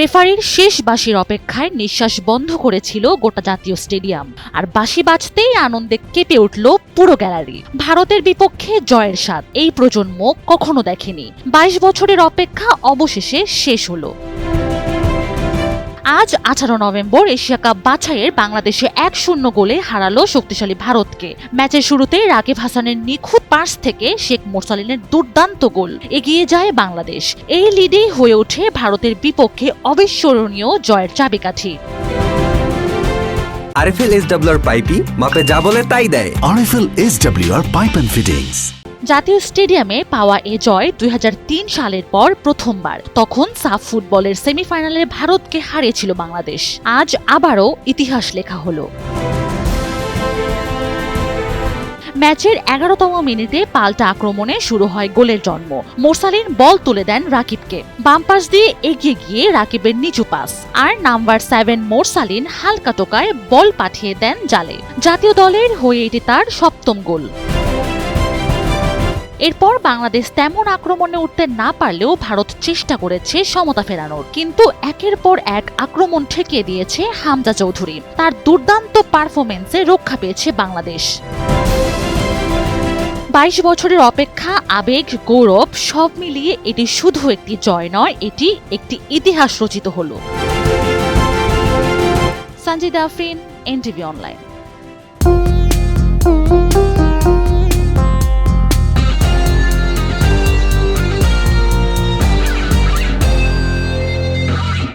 রেফারির শেষ বাঁশির অপেক্ষায় নিঃশ্বাস বন্ধ করেছিল গোটা জাতীয় স্টেডিয়াম। আর বাঁশি বাজতেই আনন্দে কেঁপে উঠল পুরো গ্যালারি। ভারতের বিপক্ষে জয়ের স্বাদ এই প্রজন্ম কখনো দেখেনি। বাইশ বছরের অপেক্ষা অবশেষে শেষ হলো। আজ আঠারো নভেম্বর এশিয়া কাপ বাছাইয়ের বাংলাদেশে এক শূন্য গোলে হারালো শক্তিশালী ভারতকে। ম্যাচের শুরুতে রাকিব হাসানের নিখুঁত পাস থেকে শেখ মোরসালিনের দুর্দান্ত গোল। এগিয়ে যায় বাংলাদেশ। এই লিডেই হয়ে ওঠে ভারতের বিপক্ষে অবিস্মরণীয় জয়ের চাবিকাঠি। আরএফএল এস ডাব্লিউর পাইপি মাপে যা বলে তাই দেয়। RFL SWR Pipe and Fittings. জাতীয় স্টেডিয়ামে পাওয়া এ জয় দুই হাজার তিন সালের পর প্রথমবার। তখন সাফ ফুটবলের সেমিফাইনালে ভারতকে হারিয়েছিল বাংলাদেশ। আজ আবারও ইতিহাস লেখা হলো। ম্যাচের এগারোতম মিনিটে পাল্টা আক্রমণে শুরু হয় গোলের জন্ম। মোরসালিন বল তুলে দেন রাকিবকে। বাম পাশ দিয়ে এগিয়ে গিয়ে রাকিবের নিচু পাস। আর নাম্বার সেভেন মোরসালিন হালকা টোকায় বল পাঠিয়ে দেন জালে। জাতীয় দলের হয়ে এটি তার সপ্তম গোল। এরপর বাংলাদেশ তেমন আক্রমণে উঠতে না পারলেও ভারত চেষ্টা করেছে সমতা ফেরানোর। কিন্তু একের পর এক আক্রমণ ঠেকিয়ে দিয়েছে হামজা চৌধুরী। তার দুর্দান্ত পারফরমেন্সে রক্ষা পেয়েছে বাংলাদেশ। বাইশ বছরের অপেক্ষা, আবেগ, গৌরব সব মিলিয়ে এটি শুধু একটি জয় নয়, এটি একটি ইতিহাস রচিত হলো। Sanjida Afrin, NTV online.